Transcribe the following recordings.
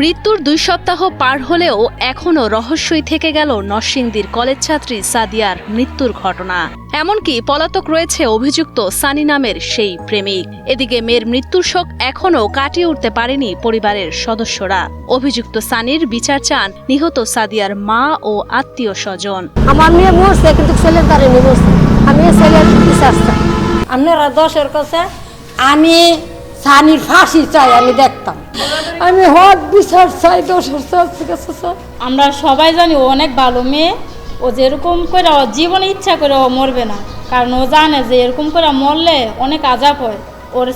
মৃত্যুর দুই সপ্তাহ পার হলেও এখনও রহস্যই থেকে গেল নরসিংদীর কলেজ ছাত্রী সাদিয়ার মৃত্যুর ঘটনা। এমনকি পলাতক রয়েছে অভিযুক্ত সানি নামের সেই প্রেমিক। এদিকে মেয়ের মৃত্যুর শোক এখনও কাটিয়ে উঠতে পারেনি পরিবারের সদস্যরা। অভিযুক্ত সানির বিচার চান নিহত সাদিয়ার মা ও আত্মীয় স্বজন। আমার মেয়ে মরছে, কিন্তু ছেলের দ্বারে মরছে। আমি ছেলের বিচার আপনারা দশের আমি সানির ফাঁসি চাই আমি দেখতাম। আমি হক বিচার চাই দোষের চাই আমরা সবাই জানি ও অনেক ভালো মেয়ে। ও যেরকম করে জীবনে ইচ্ছা করে ও মরবে না। কারণ ও জানে যে এরকম করে মরলে অনেক আজাব হয়।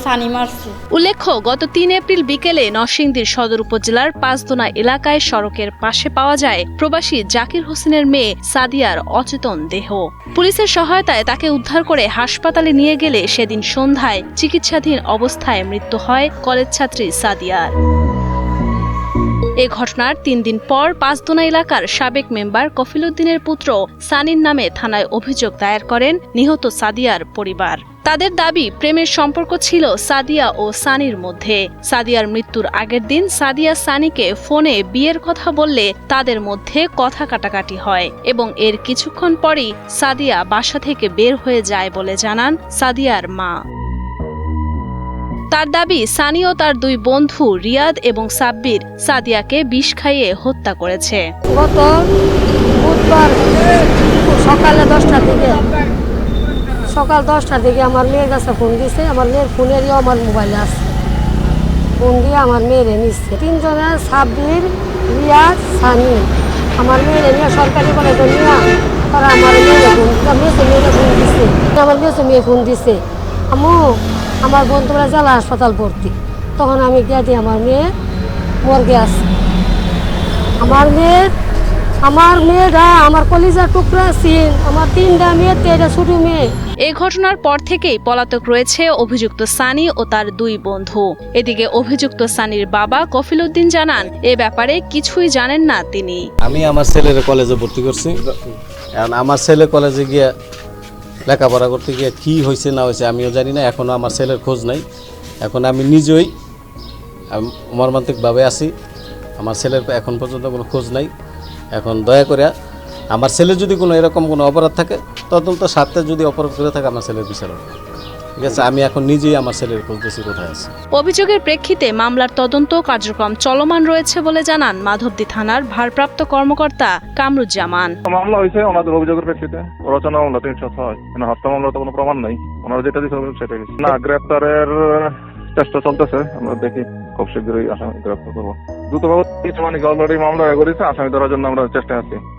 সানি মারছে। উল্লেখ্য, গত তিন এপ্রিল বিকেলে নরসিংদীর সদর উপজেলার পাঁচদোনা এলাকায় সড়কের পাশে পাওয়া যায় প্রবাসী জাকির হোসেনের মেয়ে সাদিয়ার অচেতন দেহ। পুলিশের সহায়তায় তাকে উদ্ধার করে হাসপাতালে নিয়ে গেলে সেদিন সন্ধ্যায় চিকিৎসাধীন অবস্থায় মৃত্যু হয় কলেজ ছাত্রী সাদিয়ার। এ ঘটনার তিন দিন পর পাঁচদোনা এলাকার সাবেক মেম্বার কফিলুদ্দিনের পুত্র সানির নামে থানায় অভিযোগ দায়ের করেন নিহত সাদিয়ার পরিবার। তাদের দাবি, প্রেমের সম্পর্ক ছিল সাদিয়া ও সানির মধ্যে। সাদিয়ার মৃত্যুর আগের দিন সাদিয়া সানিকে ফোনে বিয়ের কথা বললে তাদের মধ্যে কথা কাটাকাটি হয় এবং এর কিছুক্ষণ পরই সাদিয়া বাসা থেকে বের হয়ে যায় বলে জানান সাদিয়ার মা। তার দাবি, সানি ও তার দুই বন্ধু রিয়াদ এবং সাব্বির সাদিয়াকে বিষ খাইয়ে হত্যা করেছে। গত বুধবার সকালে দশটার দিকে, সকাল দশটার দিকে আমার মেয়ের কাছে ফোন দিছে। আমার মেয়ের ফোনেরই আমার মোবাইলে আছে। ফোন দিয়ে আমার মেয়েরে নিচ্ছে তিনজনের সাব্বির রিয়াজ সানি। আমার মেয়েরে নিয়ে সরকারি কলেজে নিয়ে তারা আমার মেয়েরে ফোন মেয়েছে ফোন দিছে। আমার মেয়েছে মেয়ে ফোন দিছে। আমু আমার বন্ধুরা জেলা হাসপাতাল ভর্তি। তখন আমি গিয়ে দিই আমার মেয়ে মর্গে আছে। আমার মেয়ে আমার মেয়েরা আমার কলিজার টুকরা সিন আমার তিনটা মেয়ে তেরা ছোট মেয়ে। এই ঘটনার পর থেকেই পলাতক রয়েছে অভিযুক্ত সানি ও তার দুই বন্ধু। এদিকে অভিযুক্ত সানির বাবা কফিল উদ্দিন জানান এ ব্যাপারে কিছুই জানেন না তিনি। আমি আমার ছেলের কলেজে ভর্তি করছি। এখন আমার ছেলে কলেজে গিয়ে লেখাপড়া করতে গিয়ে কী হয়েছে না হয়েছে আমিও জানি না এখনও আমার ছেলের খোঁজ নাই। এখন আমি নিজেই মর্মান্তিকভাবে আছি। আমার ছেলের এখন পর্যন্ত কোনো খোঁজ নাই। এখন দয়া করে আমার ছেলের যদি কোনো এরকম কোনো অপরাধ থাকে, তদন্ত স্বার্থে যদি অপরাধ করে থাকে, আমার ছেলের বিচার হবে। ঠিক আছে আমি এখন নিজেই আমার ছেলের খুঁজতেছি কোথায় আছে। অভিযোগের প্রেক্ষিতে মামলার তদন্ত কার্যক্রম চলমান রয়েছে বলে জানান মাধবদী থানার ভারপ্রাপ্ত কর্মকর্তা কামরুজ্জামান। মামলা হয়েছে ওনাদের অভিযোগের প্রেক্ষিতে। রচনা মামলা তিনশো ছয়। মানে হত্যা মামলা তো কোনো প্রমাণ নাই। ওনারা যেটা দিচ্ছে সেটা গেছে না গ্রেপ্তারের চেষ্টা চলতেছে। আমরা দেখি খুব শীঘ্রই আসামি গ্রেপ্তার করব। দ্রুতভাবে কিছু মানে অলরেডি মামলা করেছে আসামি ধরার জন্য আমরা চেষ্টা আছি।